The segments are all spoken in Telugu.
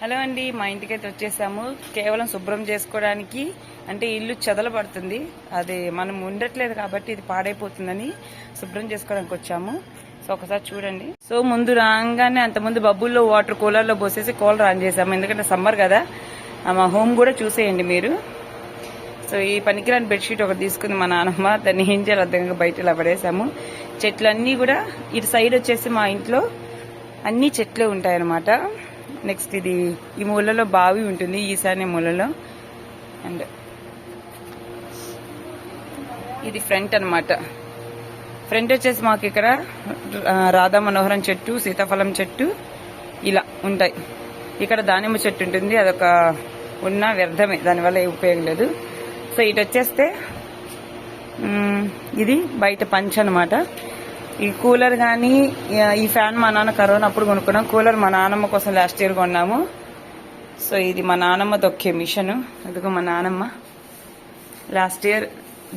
హలో అండి మా ఇంటికి అయితే వచ్చేసాము. కేవలం శుభ్రం చేసుకోవడానికి. అంటే ఇల్లు చెదల పడుతుంది. అది మనం ఉండట్లేదు కాబట్టి ఇది పాడైపోతుందని శుభ్రం చేసుకోవడానికి వచ్చాము. సో ఒకసారి చూడండి. సో ముందు రాగానే అంత ముందు బబ్బుల్లో వాటర్ కూలర్లో పోసేసి కూలర్ ఆన్ చేసాము ఎందుకంటే సమ్మర్ కదా. మా హోమ్ కూడా చూసేయండి మీరు. సో ఈ పనికిరాని బెడ్షీట్ ఒకటి తీసుకుంది మా నాన్నమ్మ దాన్ని ఏం చేయాలి అర్థంగా బయట ఇలా పడేసాము. చెట్లన్నీ కూడా ఇటు సైడ్ వచ్చేసి మా ఇంట్లో అన్ని చెట్లు ఉంటాయన్నమాట. నెక్స్ట్ ఇది ఈ మూలలో బావి ఉంటుంది ఈశాన్య మూలలో. అండ్ ఇది ఫ్రంట్ అన్నమాట. ఫ్రంట్ వచ్చేసి మాకు ఇక్కడ రాధా మనోహరం చెట్టు సీతాఫలం చెట్టు ఇలా ఉంటాయి. ఇక్కడ దానిమ్మ చెట్టు ఉంటుంది అదొక ఉన్న వ్యర్థమే దానివల్ల ఏ ఉపయోగం లేదు. సో ఇటు వచ్చేస్తే ఇది బయట పంచ్ అనమాట ఈ కూలర్ కానీ ఈ ఫ్యాన్ మా నాన్న కరోనా అప్పుడు కొనుక్కున్నాం. కూలర్ మా నాన్నమ్మ కోసం లాస్ట్ ఇయర్ కొన్నాము. సో ఇది మా నాన్నమ్మ దొక్కే మిషన్. అదిగో మా నాన్నమ్మ. Last year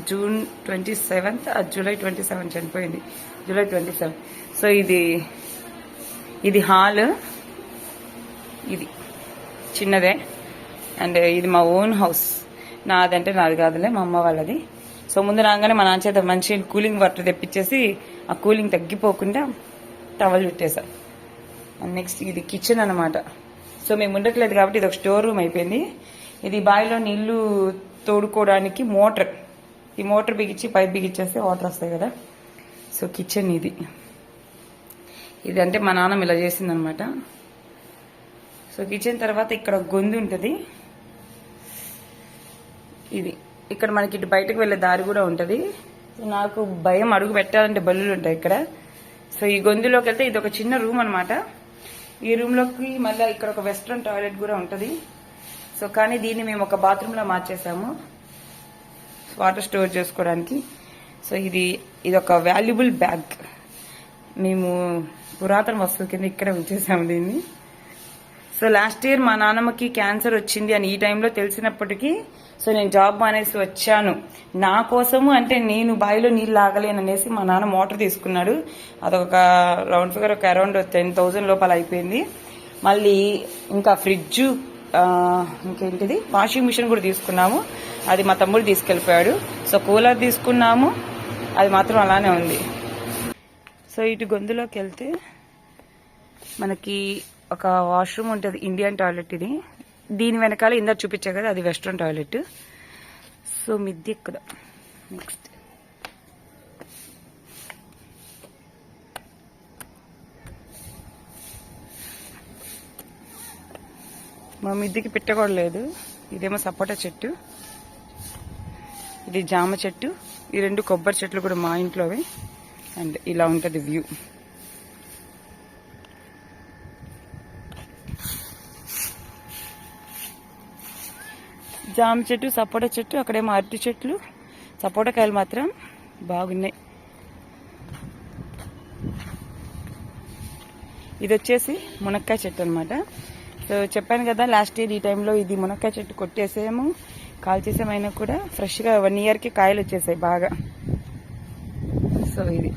June twenty seventh July twenty seven చనిపోయింది. జూలై ట్వంటీ సెవెన్ సో ఇది ఇది హాల్. ఇది చిన్నదే. అండ్ ఇది మా ఓన్ హౌస్. నాదంటే నాది కాదులే మా అమ్మ వాళ్ళది. సో ముందు రాగానే మా నాన్న చేత మంచి కూలింగ్ వాటర్ తెప్పించేసి ఆ కూలింగ్ తగ్గిపోకుండా టవల్ పెట్టేశాం. నెక్స్ట్ ఇది కిచెన్ అనమాట సో మేము ఉండట్లేదు కాబట్టి ఇది ఒక స్టోర్ రూమ్ అయిపోయింది. ఇది బావిలో నీళ్ళు తోడుకోవడానికి మోటార్. ఈ మోటార్ బిగించి పైప్ బిగించేస్తే వాటర్ వస్తాయి కదా. సో కిచెన్ ఇది. ఇది అంటే మా నాన్నమ్మ ఇలా చేసిందనమాట సో కిచెన్ తర్వాత ఇక్కడ గొంతు ఉంటుంది. ఇది. ఇక్కడ మనకి ఇటు బయటకు వెళ్ళే దారి కూడా ఉంటుంది. సో నాకు భయం అడుగు పెట్టాలంటే బల్లులు ఉంటాయి ఇక్కడ. సో ఈ గొంతులోకి వెళ్తే ఇది ఒక చిన్న రూమ్ అనమాట ఈ రూమ్లోకి మళ్ళీ ఇక్కడ ఒక వెస్ట్రన్ టాయిలెట్ కూడా ఉంటుంది. సో కానీ దీన్ని మేము ఒక బాత్రూమ్లో మార్చేసాము. వాటర్ స్టోర్ చేసుకోవడానికి. సో ఇది ఇది ఒక వాల్యుబుల్ బ్యాగ్. మేము పురాతన వస్తువు కింద ఇక్కడ ఉంచేసాము దీన్ని. సో లాస్ట్ ఇయర్ మా నాన్నమ్మకి క్యాన్సర్ వచ్చింది అని ఈ టైంలో తెలిసినప్పటికీ సో నేను జాబ్ మానేసి వచ్చాను. నా కోసము అంటే నేను బావిలో నీళ్ళు లాగలేను అనేసి మా నాన్న మోటార్ తీసుకున్నాడు. అదొక రౌండ్ ఫిగర్ ఒక అరౌండ్ టెన్ థౌజండ్ లోపల అయిపోయింది. మళ్ళీ ఇంకా ఫ్రిడ్జ్ ఇంకేంటిది? వాషింగ్ మిషన్ కూడా తీసుకున్నాము. అది మా తమ్ముడు తీసుకెళ్ళిపోయాడు. సో కూలర్ తీసుకున్నాము. అది మాత్రం అలానే ఉంది. సో ఇటు గొంతులోకి వెళ్తే మనకి ఒక వాష్రూమ్ ఉంటుంది ఇండియన్ టాయిలెట్ ఇది. దీని వెనకాల ఇందా చూపించా కదా అది వెస్ట్రన్ టాయిలెట్ సో మిద్ది ఇక్కడ. నెక్స్ట్ మా మిద్దికి పిట్ట కూడా లేదు. ఇదేమో సపోటా చెట్టు. ఇది జామ చెట్టు. ఈ రెండు కొబ్బరి చెట్లు కూడా మా ఇంట్లోవే. అండ్ ఇలా ఉంటుంది వ్యూ జామ చెట్టు సపోటా చెట్టు అక్కడేమో అరటి చెట్లు. సపోటా కాయలు మాత్రం బాగున్నాయి. ఇది వచ్చేసి మునక్కాయ చెట్టు అనమాట సో చెప్పాను కదా లాస్ట్ ఇయర్ ఈ టైంలో ఇది మునక్కాయ చెట్టు కొట్టేసాము. కాల్ చేసామైనా కూడా ఫ్రెష్గా వన్ ఇయర్కి కాయలు వచ్చేసాయి బాగా. సో ఇది.